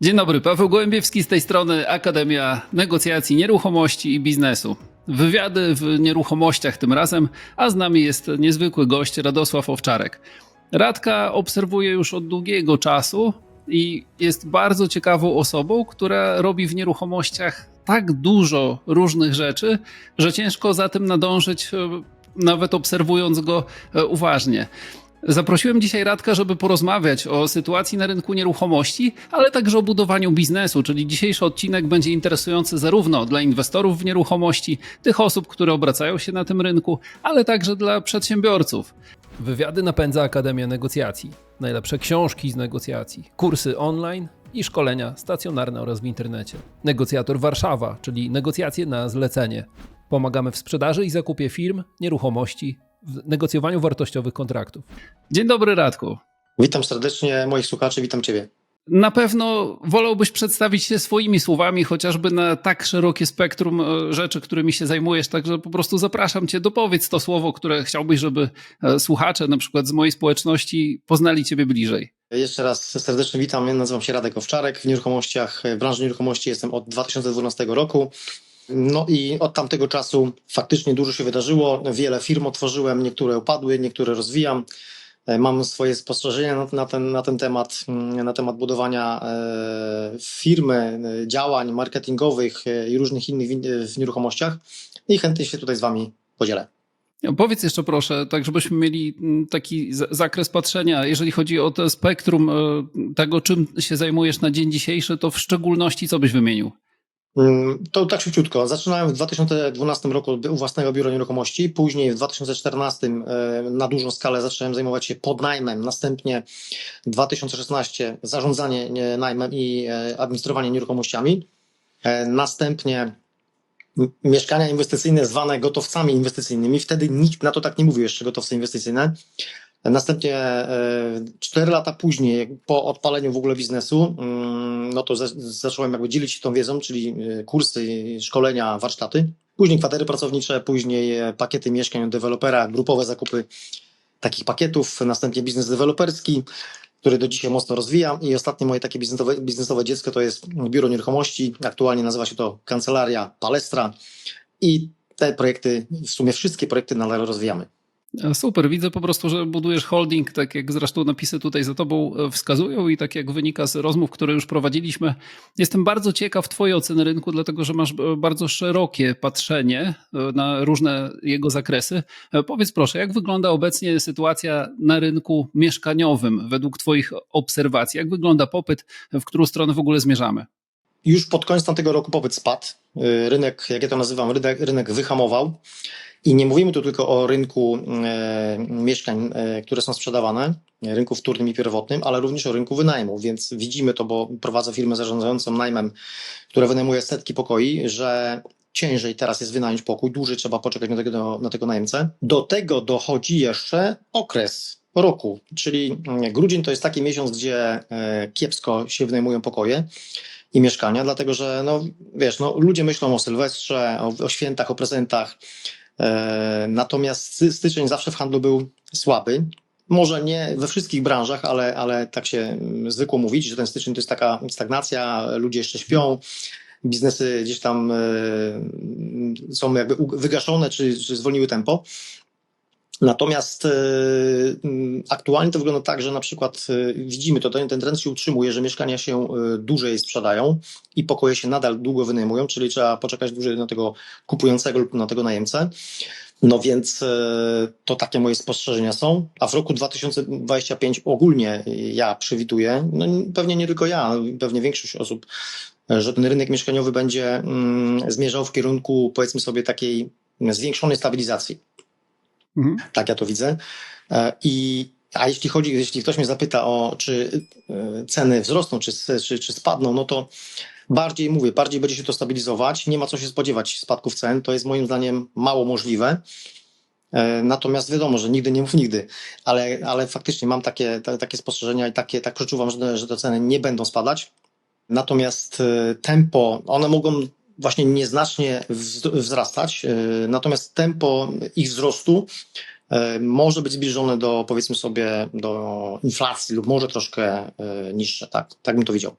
Dzień dobry, Paweł Gołębiewski z tej strony Akademia Negocjacji Nieruchomości i Biznesu. Wywiady w nieruchomościach tym razem, a z nami jest niezwykły gość Radosław Owczarek. Radka obserwuję już od długiego czasu i jest bardzo ciekawą osobą, która robi w nieruchomościach tak dużo różnych rzeczy, że ciężko za tym nadążyć, e, nawet obserwując go e, uważnie. Zaprosiłem dzisiaj Radka, żeby porozmawiać o sytuacji na rynku nieruchomości, ale także o budowaniu biznesu, czyli dzisiejszy odcinek będzie interesujący zarówno dla inwestorów w nieruchomości, tych osób, które obracają się na tym rynku, ale także dla przedsiębiorców. Wywiady napędza Akademia Negocjacji. Najlepsze książki z negocjacji, kursy online i szkolenia stacjonarne oraz w internecie. Negocjator Warszawa, czyli negocjacje na zlecenie. Pomagamy w sprzedaży i zakupie firm, nieruchomości, negocjowaniu wartościowych kontraktów. Dzień dobry, Radku. Witam serdecznie moich słuchaczy, witam Ciebie. Na pewno wolałbyś przedstawić się swoimi słowami, chociażby na tak szerokie spektrum e, rzeczy, którymi się zajmujesz. Także po prostu zapraszam Cię, dopowiedz to słowo, które chciałbyś, żeby e, słuchacze, na przykład z mojej społeczności, poznali Ciebie bliżej. Jeszcze raz serdecznie witam, nazywam się Radek Owczarek. W nieruchomościach, w branży nieruchomości jestem od 2012 roku. No i od tamtego czasu faktycznie dużo się wydarzyło. Wiele firm otworzyłem, niektóre upadły, niektóre rozwijam. E, Mam swoje spostrzeżenia na, ten, na ten temat, mm, na temat budowania e, firmy, e, działań marketingowych i różnych innych w, nieruchomościach i chętnie się tutaj z Wami podzielę. Powiedz jeszcze proszę, tak żebyśmy mieli mm, taki zakres patrzenia, jeżeli chodzi o to spektrum tego, czym się zajmujesz na dzień dzisiejszy, to w szczególności co byś wymienił? Mm, To tak szybciutko. Zaczynałem w 2012 roku u własnego biura nieruchomości, później w 2014 e, na dużą skalę zacząłem zajmować się podnajmem, następnie 2016 zarządzanie nie, najmem i e, administrowanie nieruchomościami, E, następnie mieszkania inwestycyjne zwane gotowcami inwestycyjnymi. Wtedy nikt na to tak nie mówił jeszcze gotowce inwestycyjne. Następnie e, cztery lata później, po odpaleniu w ogóle biznesu, mm, no to za- zacząłem jakby dzielić się tą wiedzą, czyli e, kursy, szkolenia, warsztaty. Później kwatery pracownicze, później e, pakiety mieszkań od dewelopera, grupowe zakupy takich pakietów, następnie biznes deweloperski, który do dzisiaj mocno rozwijam i ostatnie moje takie biznesowe, biznesowe dziecko to jest biuro nieruchomości, aktualnie nazywa się to Kancelaria Palestra i te projekty, w sumie wszystkie projekty nadal rozwijamy. E, Super, widzę po prostu, że budujesz holding, tak jak zresztą napisy tutaj za tobą e, wskazują i tak jak wynika z rozmów, które już prowadziliśmy. Jestem bardzo ciekaw twojej oceny rynku, dlatego że masz e, bardzo szerokie patrzenie na różne jego zakresy. Powiedz proszę, jak wygląda obecnie sytuacja na rynku mieszkaniowym według twoich obserwacji? Jak wygląda popyt, w którą stronę w ogóle zmierzamy? Już pod koniec tamtego roku popyt spadł. Rynek, jak ja to nazywam, rynek, rynek wyhamował. I nie mówimy tu tylko o rynku e, mieszkań, e, które są sprzedawane, rynku wtórnym i pierwotnym, ale również o rynku wynajmu. Więc widzimy to, bo prowadzę firmę zarządzającą najmem, która wynajmuje setki pokoi, że ciężej teraz jest wynająć pokój, dłużej trzeba poczekać na tego, na tego najemcę. Do tego dochodzi jeszcze okres roku, czyli grudzień to jest taki miesiąc, gdzie e, kiepsko się wynajmują pokoje i mieszkania, dlatego że no, wiesz, no, ludzie myślą o Sylwestrze, o, o świętach, o prezentach. E, natomiast styczeń zawsze w handlu był słaby. Może nie we wszystkich branżach, ale, ale tak się mm, zwykło mówić, że ten styczeń to jest taka stagnacja, ludzie jeszcze śpią, biznesy gdzieś tam e, są jakby wygaszone czy, czy zwolniły tempo. Natomiast e, mm, aktualnie to wygląda tak, że na przykład e, widzimy to, ten, ten trend się utrzymuje, że mieszkania się e, dłużej sprzedają i pokoje się nadal długo wynajmują, czyli trzeba poczekać dłużej na tego kupującego lub na tego najemcę. No więc to takie moje spostrzeżenia są. A w roku 2025 ogólnie ja przewiduję, no pewnie nie tylko ja, pewnie większość osób, że ten rynek mieszkaniowy będzie mm, zmierzał w kierunku, powiedzmy sobie, takiej zwiększonej stabilizacji. Mhm. Tak ja to widzę. E, I a jeśli chodzi, jeśli ktoś mnie zapyta o czy e, ceny wzrosną, czy, czy, czy spadną, no to bardziej mówię, bardziej będzie się to stabilizować. Nie ma co się spodziewać spadków cen. To jest moim zdaniem mało możliwe. E, Natomiast wiadomo, że nigdy nie mów nigdy, ale, ale faktycznie mam takie, ta, takie spostrzeżenia i takie, tak przeczuwam, że, że te ceny nie będą spadać. Natomiast tempo, one mogą właśnie nieznacznie wz- wzrastać, e, natomiast tempo ich wzrostu e, może być zbliżone do, powiedzmy sobie, do inflacji lub może troszkę e, niższe, tak, tak bym to widział.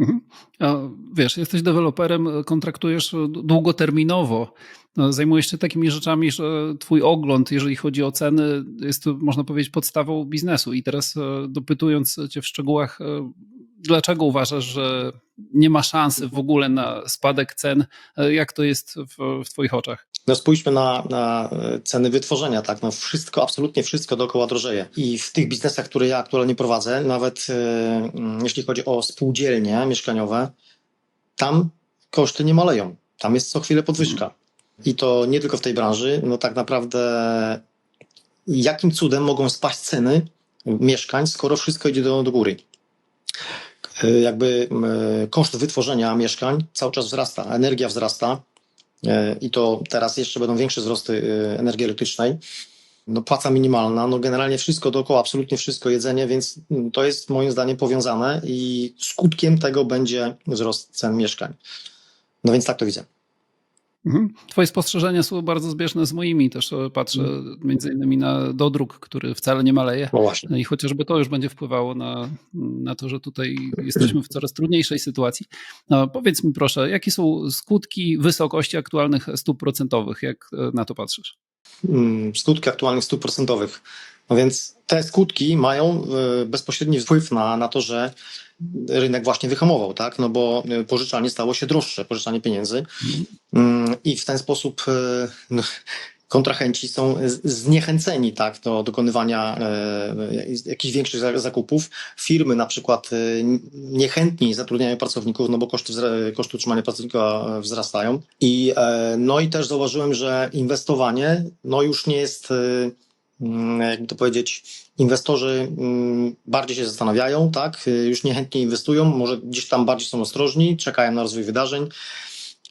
Mhm. A wiesz, jesteś deweloperem, kontraktujesz długoterminowo. No, zajmujesz się takimi rzeczami, że twój ogląd, jeżeli chodzi o ceny, jest, można powiedzieć, podstawą biznesu. I teraz dopytując cię w szczegółach, dlaczego uważasz, że nie ma szansy w ogóle na spadek cen? Jak to jest w, w twoich oczach? No spójrzmy na, na, ceny wytworzenia, tak, no wszystko, absolutnie wszystko dookoła drożeje. I w tych biznesach, które ja aktualnie prowadzę, nawet e, jeśli chodzi o spółdzielnie mieszkaniowe, tam koszty nie maleją. Tam jest co chwilę podwyżka. I to nie tylko w tej branży, no tak naprawdę jakim cudem mogą spaść ceny mieszkań, skoro wszystko idzie do, do góry? E, jakby e, koszt wytworzenia mieszkań cały czas wzrasta, energia wzrasta e, i to teraz jeszcze będą większe wzrosty energii elektrycznej. No płaca minimalna, no generalnie wszystko dookoła, absolutnie wszystko jedzenie, więc mm, to jest moim zdaniem powiązane i skutkiem tego będzie wzrost cen mieszkań. No więc tak to widzę. Mhm. Twoje spostrzeżenia są bardzo zbieżne z moimi. Też patrzę mhm. między innymi na dodruk, który wcale nie maleje. No właśnie. No I chociażby to już będzie wpływało na, na to, że tutaj jesteśmy w coraz trudniejszej sytuacji. No, powiedz mi proszę, jakie są skutki wysokości aktualnych stóp procentowych? Jak e, na to patrzysz? Mm, skutki aktualnych stóp procentowych. No więc te skutki mają e, bezpośredni wpływ na, na to, że rynek właśnie wyhamował, tak? No bo e, pożyczanie stało się droższe, pożyczanie pieniędzy mm, i w ten sposób e, no, kontrahenci są zniechęceni tak, do dokonywania jakichś większych zakupów. Firmy na przykład niechętniej zatrudniają pracowników, no bo koszty, koszty utrzymania pracownika wzrastają. I, no i też zauważyłem, że inwestowanie no już nie jest jakby to powiedzieć, inwestorzy mm, bardziej się zastanawiają, tak, już niechętnie inwestują, może gdzieś tam bardziej są ostrożni, czekają na rozwój wydarzeń.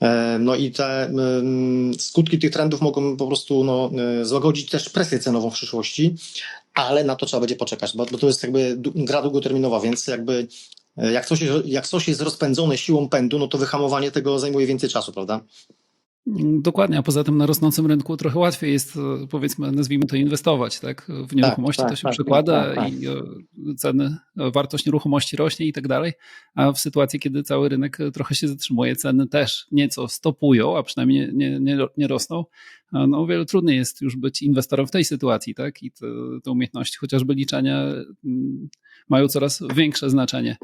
E, no i te mm, skutki tych trendów mogą po prostu no, e, złagodzić też presję cenową w przyszłości, ale na to trzeba będzie poczekać, bo, bo to jest jakby gra długoterminowa, więc jakby e, jak coś, jak coś jest rozpędzone siłą pędu, no to wyhamowanie tego zajmuje więcej czasu, prawda? Dokładnie, a poza tym na rosnącym rynku trochę łatwiej jest, e, powiedzmy, nazwijmy to inwestować, tak? W nieruchomości tak, to się tak, przekłada tak, tak, i e, ceny, e, wartość nieruchomości rośnie i tak dalej, a w sytuacji, kiedy cały rynek trochę się zatrzymuje, ceny też nieco stopują, a przynajmniej nie, nie, nie rosną, no o wiele trudniej jest już być inwestorem w tej sytuacji, tak? I te, umiejętności chociażby liczenia mm, mają coraz większe znaczenie.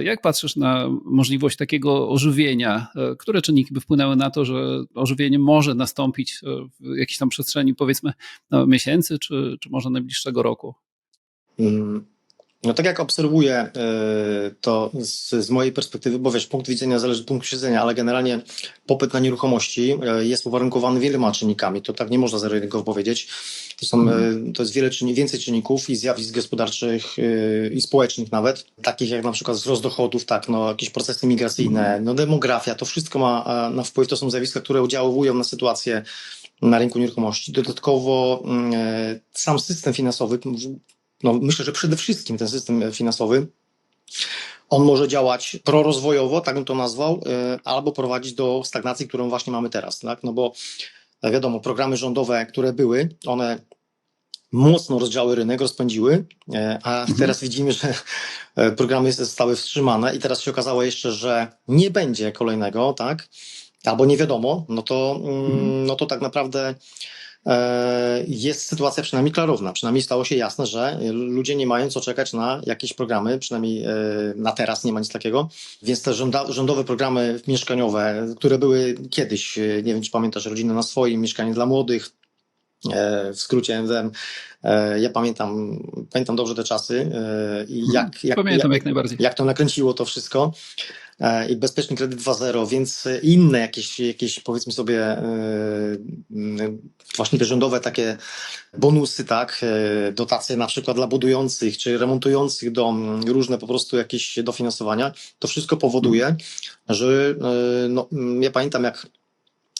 Jak patrzysz na możliwość takiego ożywienia? Które czynniki by wpłynęły na to, że ożywienie może nastąpić w jakiejś tam przestrzeni, powiedzmy, miesięcy, czy, czy może najbliższego roku? Mm, no tak jak obserwuję e, to z, z, mojej perspektywy, bo wiesz, punkt widzenia zależy od punktu siedzenia, ale generalnie popyt na nieruchomości e, jest uwarunkowany wieloma czynnikami. To tak nie można zero-jedynkowo powiedzieć. To, są, mm. to jest wiele czynni, więcej czynników i zjawisk gospodarczych i społecznych nawet, takich jak na przykład wzrost dochodów, tak, no, jakieś procesy migracyjne, mm. no, demografia, to wszystko ma na wpływ, to są zjawiska, które oddziałują na sytuację na rynku nieruchomości. Dodatkowo mm, sam system finansowy no myślę, że przede wszystkim ten system finansowy, on może działać prorozwojowo, tak bym to nazwał, e, albo prowadzić do stagnacji, którą właśnie mamy teraz, tak? No bo e, wiadomo, programy rządowe, które były, one mocno rozdziały rynek, rozpędziły, e, a mhm. teraz widzimy, że programy zostały wstrzymane i teraz się okazało jeszcze, że nie będzie kolejnego, tak? Albo nie wiadomo, no to, mm, mhm. no to tak naprawdę E, jest sytuacja przynajmniej klarowna. Przynajmniej stało się jasne, że ludzie nie mają co czekać na jakieś programy, przynajmniej e, na teraz nie ma nic takiego. Więc te rządowe programy mieszkaniowe, które były kiedyś, e, nie wiem czy pamiętasz, Rodzina na swoim, Mieszkanie dla młodych, w skrócie MWM. Ja pamiętam, pamiętam dobrze te czasy i mhm. jak, jak, pamiętam jak, jak najbardziej. Jak to nakręciło to wszystko. E, i bezpieczny kredyt 2.0, więc inne jakieś, jakieś powiedzmy sobie e, właśnie te rządowe takie bonusy, tak, e, dotacje na przykład dla budujących czy remontujących dom, różne po prostu jakieś dofinansowania, to wszystko powoduje, że no, ja pamiętam jak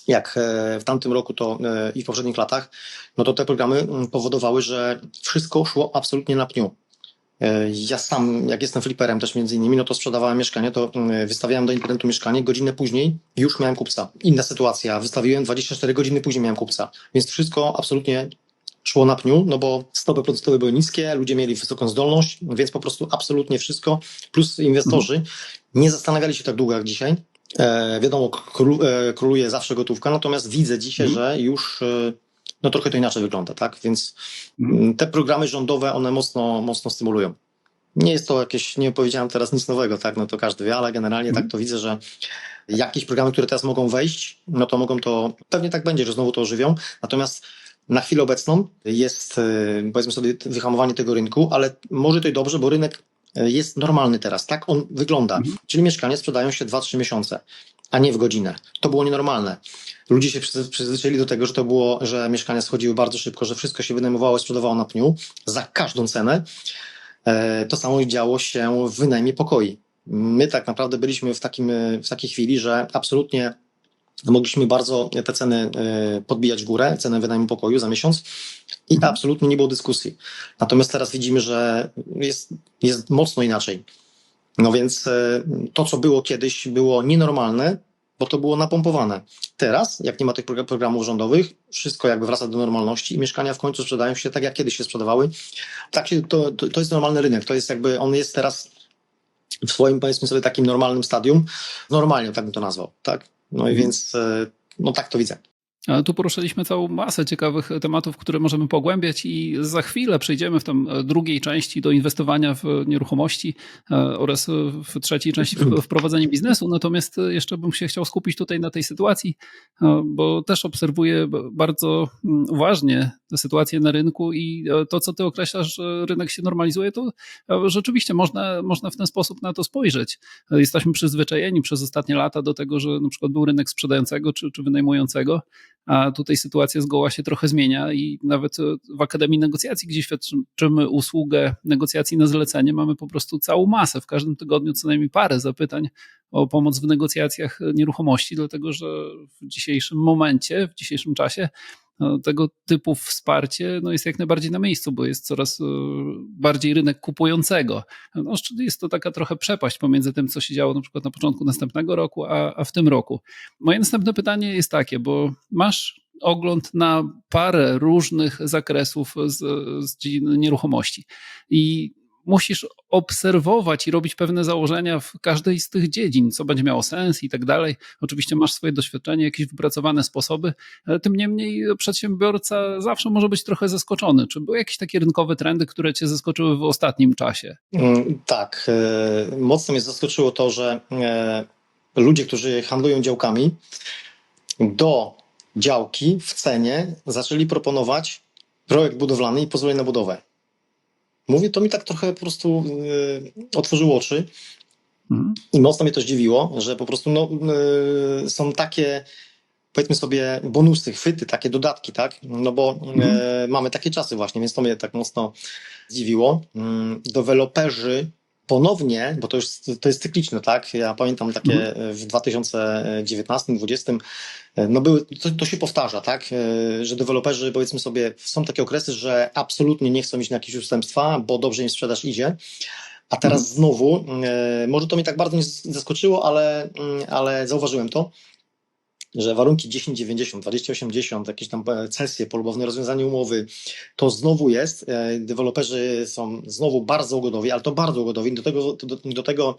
jak w tamtym roku to i w poprzednich latach, no to te programy powodowały, że wszystko szło absolutnie na pniu. E, ja sam, jak jestem fliperem też między innymi, no to sprzedawałem mieszkanie, to mm, wystawiałem do internetu mieszkanie, godzinę później już miałem kupca. Inna sytuacja, wystawiłem 24 godziny później miałem kupca. Więc wszystko absolutnie szło na pniu, no bo stopy procentowe były niskie, ludzie mieli wysoką zdolność, więc po prostu absolutnie wszystko, plus inwestorzy nie zastanawiali się tak długo jak dzisiaj. E, wiadomo, król, e, króluje zawsze gotówka, natomiast widzę dzisiaj, że już e, no trochę to inaczej wygląda, tak? Więc mm, te programy rządowe, one mocno, mocno stymulują. Nie jest to jakieś, nie powiedziałem teraz nic nowego, tak? No to każdy wie, ale generalnie tak to widzę, że jakieś programy, które teraz mogą wejść, no to mogą to, pewnie tak będzie, że znowu to ożywią. Natomiast na chwilę obecną jest, e, powiedzmy sobie, wyhamowanie tego rynku, ale może to i dobrze, bo rynek jest normalny teraz, tak on wygląda. Czyli mieszkania sprzedają się 2-3 miesiące, a nie w godzinę. To było nienormalne. Ludzie się przyzwyczaili do tego, że to było, że mieszkania schodziły bardzo szybko, że wszystko się wynajmowało, sprzedawało na pniu za każdą cenę. E, To samo działo się w wynajmie pokoi. My tak naprawdę byliśmy w, takim, e, w takiej chwili, że absolutnie mogliśmy bardzo te ceny e, podbijać w górę, cenę wynajmu pokoju za miesiąc i absolutnie nie było dyskusji. Natomiast teraz widzimy, że jest, jest mocno inaczej. No więc e, to, co było kiedyś, było nienormalne, bo to było napompowane. Teraz, jak nie ma tych progr- programów rządowych, wszystko jakby wraca do normalności i mieszkania w końcu sprzedają się tak, jak kiedyś się sprzedawały. Tak się, to, to, to jest normalny rynek. To jest jakby, on jest teraz w swoim, powiedzmy sobie, takim normalnym stadium. Normalnie, tak bym to nazwał, tak? No i więc, e, no tak to widzę. Tu poruszyliśmy całą masę ciekawych tematów, które możemy pogłębiać i za chwilę przejdziemy w tam drugiej części do inwestowania w nieruchomości e, oraz w trzeciej części w wprowadzenie biznesu. Natomiast jeszcze bym się chciał skupić tutaj na tej sytuacji, e, bo też obserwuję bardzo mm, uważnie sytuację na rynku i e, to, co ty określasz, że rynek się normalizuje, to e, rzeczywiście można, można w ten sposób na to spojrzeć. E, Jesteśmy przyzwyczajeni przez ostatnie lata do tego, że na przykład był rynek sprzedającego czy, czy wynajmującego, a tutaj sytuacja zgoła się trochę zmienia i nawet e, w Akademii Negocjacji, gdzie świadczymy usługę negocjacji na zlecenie, mamy po prostu całą masę, w każdym tygodniu co najmniej parę zapytań o pomoc w negocjacjach nieruchomości, dlatego że w dzisiejszym momencie, w dzisiejszym czasie tego typu wsparcie no, jest jak najbardziej na miejscu, bo jest coraz e, bardziej rynek kupującego. No, jest to taka trochę przepaść pomiędzy tym, co się działo na przykład na początku następnego roku, a, a w tym roku. Moje następne pytanie jest takie, bo masz ogląd na parę różnych zakresów z, z dziedziny nieruchomości i musisz obserwować i robić pewne założenia w każdej z tych dziedzin, co będzie miało sens i tak dalej. Oczywiście masz swoje doświadczenie, jakieś wypracowane sposoby, ale tym niemniej przedsiębiorca zawsze może być trochę zaskoczony. Czy były jakieś takie rynkowe trendy, które cię zaskoczyły w ostatnim czasie? Mm, Tak, e, mocno mnie zaskoczyło to, że e, ludzie, którzy handlują działkami, do działki w cenie zaczęli proponować projekt budowlany i pozwolenie na budowę. Mówię, to mi tak trochę po prostu e, otworzyło oczy Mhm. i mocno mnie to zdziwiło, że po prostu no, e, są takie, powiedzmy sobie, bonusy, chwyty, takie dodatki, tak? No bo e, mamy takie czasy właśnie, więc to mnie tak mocno zdziwiło. Mm, Deweloperzy ponownie, bo to już to jest cykliczne, tak? Ja pamiętam takie e, w 2019-2020, e, no były, to, to się powtarza, tak? E, Że deweloperzy, powiedzmy sobie, są takie okresy, że absolutnie nie chcą iść na jakieś ustępstwa, bo dobrze im sprzedaż idzie. A teraz znowu, e, może to mnie tak bardzo nie zaskoczyło, ale, mm, ale zauważyłem to, że warunki 1090, 2080, jakieś tam e, cesje, polubowne rozwiązanie umowy, to znowu jest. E, Deweloperzy są znowu bardzo ugodowi, ale to bardzo ugodowi, do tego, do, do tego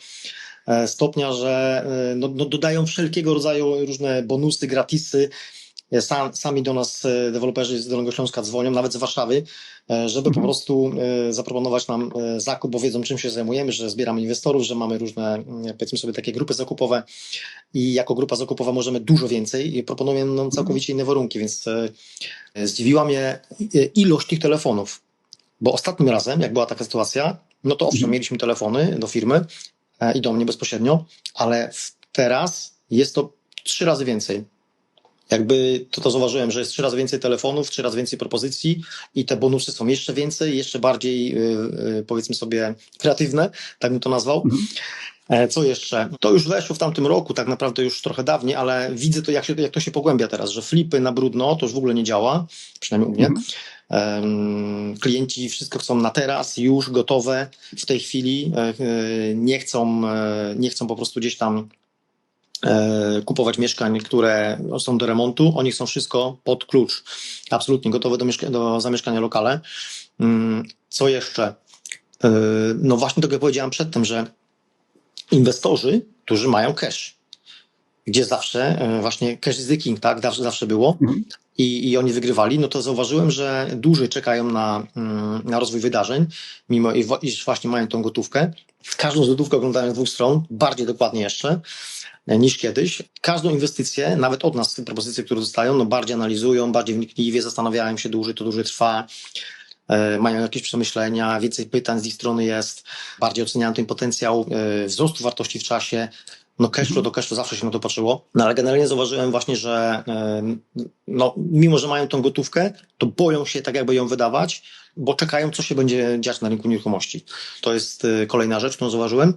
e, stopnia, że e, no, no dodają wszelkiego rodzaju różne bonusy, gratisy. Sam, sami do nas e, deweloperzy z Dolnego Śląska dzwonią, nawet z Warszawy, e, żeby po prostu e, zaproponować nam zakup, bo wiedzą czym się zajmujemy, że zbieramy inwestorów, że mamy różne, mm, powiedzmy sobie, takie grupy zakupowe i jako grupa zakupowa możemy dużo więcej i proponują nam całkowicie inne warunki, więc zdziwiła mnie ilość tych telefonów, bo ostatnim razem, jak była taka sytuacja, no to owszem, Mhm. mieliśmy telefony do firmy i do mnie bezpośrednio, ale teraz jest to trzy razy więcej. Jakby to, to zauważyłem, że jest trzy razy więcej telefonów, trzy razy więcej propozycji i te bonusy są jeszcze więcej, jeszcze bardziej yy, yy, powiedzmy sobie kreatywne, tak bym to nazwał. Mhm. E, Co jeszcze? To już weszło w tamtym roku, tak naprawdę już trochę dawniej, ale widzę to, jak, się, jak to się pogłębia teraz, że flipy na brudno to już w ogóle nie działa, przynajmniej u mnie. Mhm. Klienci wszystko chcą na teraz, już gotowe w tej chwili. e, e, Nie chcą, nie chcą po prostu gdzieś tam kupować mieszkań, które są do remontu. Oni chcą wszystko pod klucz. Absolutnie gotowe do, do zamieszkania lokale. Mm, Co jeszcze? E, No właśnie tego powiedziałem przedtem, że inwestorzy, którzy mają cash, gdzie zawsze e, właśnie cash is the king, tak? Zawsze, zawsze było. Mhm. I, I oni wygrywali, no to zauważyłem, że dłużej czekają na, mm, na rozwój wydarzeń, mimo iż właśnie mają tą gotówkę. Każdą złotówkę oglądają z dwóch stron, bardziej dokładnie jeszcze e, niż kiedyś. Każdą inwestycję, nawet od nas te propozycje, które dostają, no bardziej analizują, bardziej wnikliwie, zastanawiają się dłużej, to dłużej trwa. E, Mają jakieś przemyślenia, więcej pytań z ich strony jest, bardziej oceniają ten potencjał e, wzrostu wartości w czasie. No cashflow do cashflow zawsze się na to patrzyło, no ale generalnie zauważyłem właśnie, że no, mimo, że mają tą gotówkę, to boją się tak jakby ją wydawać, bo czekają, co się będzie dziać na rynku nieruchomości. To jest e, kolejna rzecz, którą zauważyłem.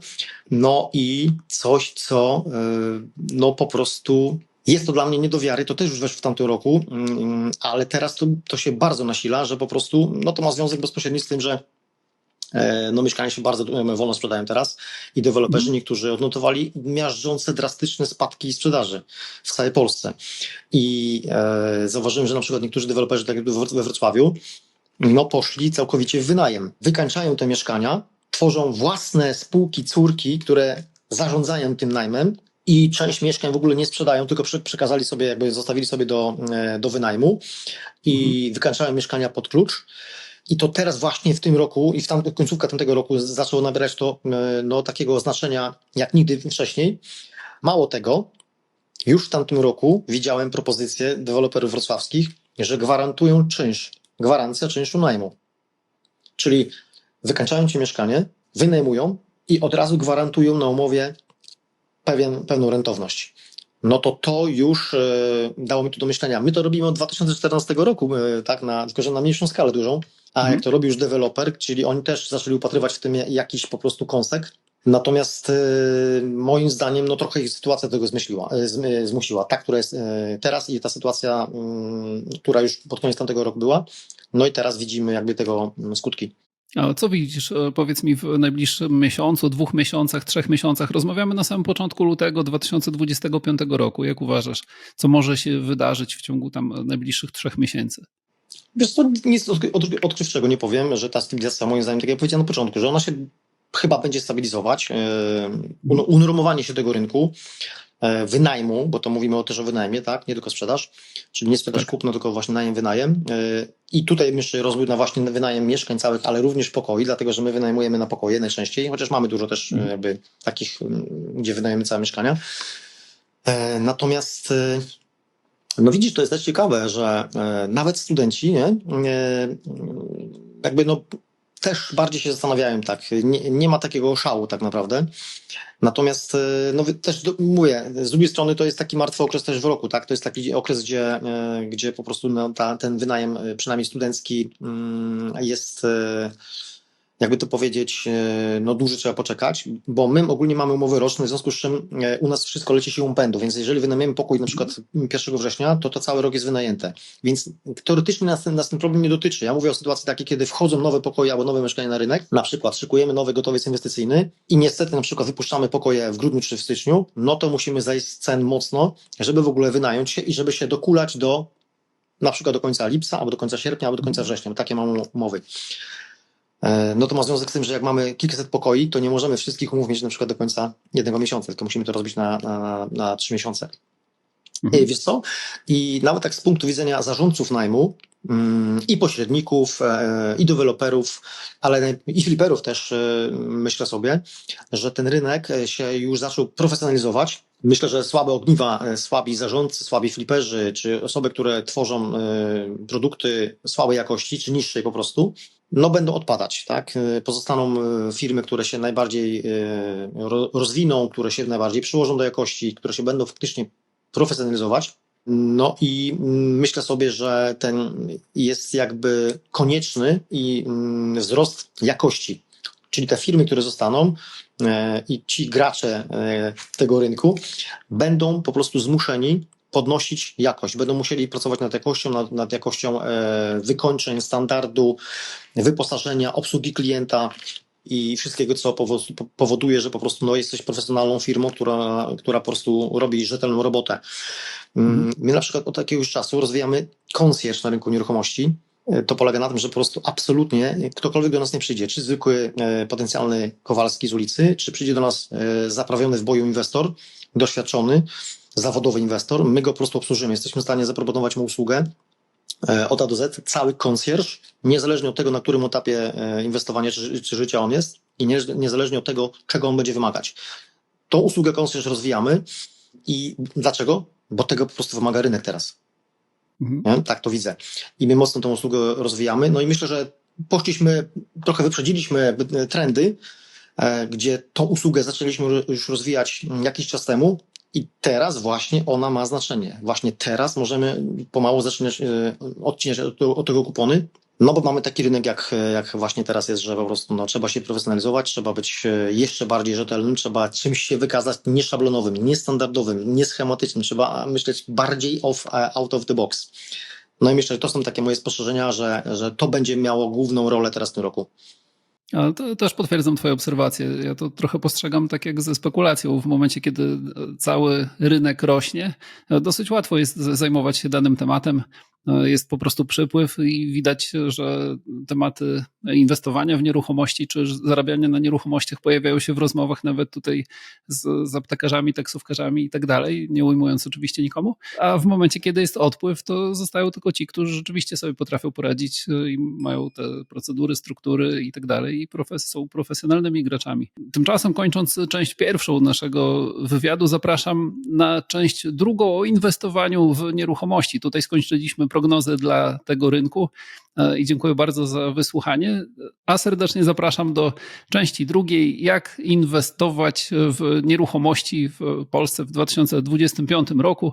No i coś, co e, no po prostu jest to dla mnie nie do wiary, to też już weszło w tamtym roku, mm, ale teraz to, to się bardzo nasila, że po prostu no to ma związek bezpośredni z tym, że no mieszkania się bardzo e, wolno sprzedają teraz i deweloperzy niektórzy odnotowali miażdżące drastyczne spadki sprzedaży w całej Polsce. I e, zauważyłem, że na przykład niektórzy deweloperzy, tak jak we Wrocławiu, no poszli całkowicie w wynajem. Wykańczają te mieszkania, tworzą własne spółki, córki, które zarządzają tym najmem i część mieszkań w ogóle nie sprzedają, tylko prze- przekazali sobie, jakby zostawili sobie do, e, do wynajmu i wykańczają mieszkania pod klucz. I to teraz właśnie w tym roku i w tam, końcówka tamtego roku zaczęło nabierać to e, no, takiego znaczenia jak nigdy wcześniej. Mało tego, już w tamtym roku widziałem propozycje deweloperów wrocławskich, że gwarantują czynsz, gwarancja czynszu najmu. Czyli wykańczają ci mieszkanie, wynajmują i od razu gwarantują na umowie pewien, pewną rentowność. No to to już e, dało mi tu do myślenia. My to robimy od 2014 roku, e, tak, na, tylko że na mniejszą skalę dużą. A Mhm. jak to robi już deweloper, czyli oni też zaczęli upatrywać w tym jakiś po prostu kąsek. Natomiast e, moim zdaniem, no trochę ich sytuacja do tego zmyśliła, zm- e, zmusiła. Ta, która jest teraz i ta sytuacja, mm, która już pod koniec tamtego roku była. No i teraz widzimy jakby tego mm, skutki. A co widzisz, e, powiedz mi, w najbliższym miesiącu, dwóch miesiącach, trzech miesiącach? Rozmawiamy na samym początku lutego 2025 roku. Jak uważasz, co może się wydarzyć w ciągu tam najbliższych trzech miesięcy? Wiesz co, nic od, od, odkrywczego nie powiem, że ta stabilizacja moim zdaniem, tak jak powiedziałem na początku, że ona się chyba będzie stabilizować, e, un- unormowanie się tego rynku, e, wynajmu, bo to mówimy też o wynajmie, tak, nie tylko sprzedaż, czyli nie sprzedaż Tak. kupno, tylko właśnie najem, wynajem e, i tutaj jeszcze rozwój na właśnie wynajem mieszkań całych, ale również pokoi, dlatego, że my wynajmujemy na pokoje najczęściej, chociaż mamy dużo też Mhm. jakby takich, gdzie wynajemy całe mieszkania. Natomiast no widzisz, to jest też ciekawe, że e, nawet studenci, nie, e, jakby no też bardziej się zastanawiają tak, nie, nie ma takiego szału tak naprawdę. Natomiast e, no też mówię, z drugiej strony to jest taki martwy okres też w roku, tak, to jest taki okres, gdzie, gdzie po prostu no, ta, ten wynajem, przynajmniej studencki mm, jest jakby to powiedzieć, e, no dłużej trzeba poczekać, bo my ogólnie mamy umowy roczne, w związku z czym e, u nas wszystko leci siłą pędu, więc jeżeli wynajmiemy pokój na przykład 1 września, to to cały rok jest wynajęte. Więc teoretycznie nas ten, nas ten problem nie dotyczy. Ja mówię o sytuacji takiej, kiedy wchodzą nowe pokoje albo nowe mieszkania na rynek, na przykład szykujemy nowy gotowiec inwestycyjny i niestety na przykład wypuszczamy pokoje w grudniu czy w styczniu, no to musimy zejść z cen mocno, żeby w ogóle wynająć się i żeby się dokulać do na przykład do końca lipca, albo do końca sierpnia, albo do końca września. Takie mamy umowy. E, No to ma związek z tym, że jak mamy kilkaset pokoi, to nie możemy wszystkich umów mieć na przykład do końca jednego miesiąca, tylko musimy to rozbić na, na, na, trzy miesiące. Mhm. I wiesz co? I nawet tak z punktu widzenia zarządców najmu mm, i pośredników, e, i deweloperów, ale i fliperów też e, myślę sobie, że ten rynek e, się już zaczął profesjonalizować. Myślę, że słabe ogniwa, e, słabi zarządcy, słabi fliperzy, czy osoby, które tworzą e, produkty słabej jakości, czy niższej po prostu, no będą odpadać, tak? E, Pozostaną e, firmy, które się najbardziej ro- rozwiną, które się najbardziej przyłożą do jakości, które się będą faktycznie profesjonalizować. No i mm, myślę sobie, że ten jest jakby konieczny i mm, wzrost jakości. Czyli te firmy, które zostaną e, i ci gracze e, tego rynku będą po prostu zmuszeni podnosić jakość. Będą musieli pracować nad jakością, nad, nad jakością e, wykończeń, standardu, wyposażenia, obsługi klienta. i wszystkiego, co powo- po- powoduje, że po prostu no, jesteś profesjonalną firmą, która, która po prostu robi rzetelną robotę. Mm, My na przykład od jakiegoś czasu rozwijamy concierge na rynku nieruchomości. E, To polega na tym, że po prostu absolutnie ktokolwiek do nas nie przyjdzie, czy zwykły e, potencjalny Kowalski z ulicy, czy przyjdzie do nas e, zaprawiony w boju inwestor, doświadczony, zawodowy inwestor, my go po prostu obsłużymy. Jesteśmy w stanie zaproponować mu usługę e, od A do Z, cały concierge, niezależnie od tego, na którym etapie e, inwestowania czy, czy życia on jest i nie, niezależnie od tego, czego on będzie wymagać. Tą usługę concierge rozwijamy i dlaczego? Bo tego po prostu wymaga rynek teraz. Mhm. Tak to widzę. I my mocno tą usługę rozwijamy. No i myślę, że poszliśmy, trochę wyprzedziliśmy e, trendy, gdzie tą usługę zaczęliśmy już rozwijać mm, jakiś czas temu i teraz właśnie ona ma znaczenie. Właśnie teraz możemy pomału zaczynać e, odcinać od, tego kupony, no bo mamy taki rynek, jak, jak właśnie teraz jest, że po prostu no, trzeba się profesjonalizować, trzeba być e, jeszcze bardziej rzetelnym, trzeba czymś się wykazać nieszablonowym, niestandardowym, nieschematycznym, trzeba myśleć bardziej off, e, out of the box. No i myślę, że to są takie moje spostrzeżenia, że, że to będzie miało główną rolę teraz w tym roku. A to też potwierdzam Twoje obserwacje. Ja to trochę postrzegam tak jak ze spekulacją. W momencie, kiedy cały rynek rośnie, dosyć łatwo jest zajmować się danym tematem. Jest po prostu przypływ i widać, że tematy inwestowania w nieruchomości czy zarabiania na nieruchomościach pojawiają się w rozmowach nawet tutaj z, z aptekarzami, taksówkarzami i tak dalej, nie ujmując oczywiście nikomu. A w momencie, kiedy jest odpływ, to zostają tylko ci, którzy rzeczywiście sobie potrafią poradzić i mają te procedury, struktury i tak dalej i profes są profesjonalnymi graczami. Tymczasem kończąc część pierwszą naszego wywiadu, zapraszam na część drugą o inwestowaniu w nieruchomości. Tutaj skończyliśmy prognozę dla tego rynku i dziękuję bardzo za wysłuchanie. A serdecznie zapraszam do części drugiej, jak inwestować w nieruchomości w Polsce w 2025 roku.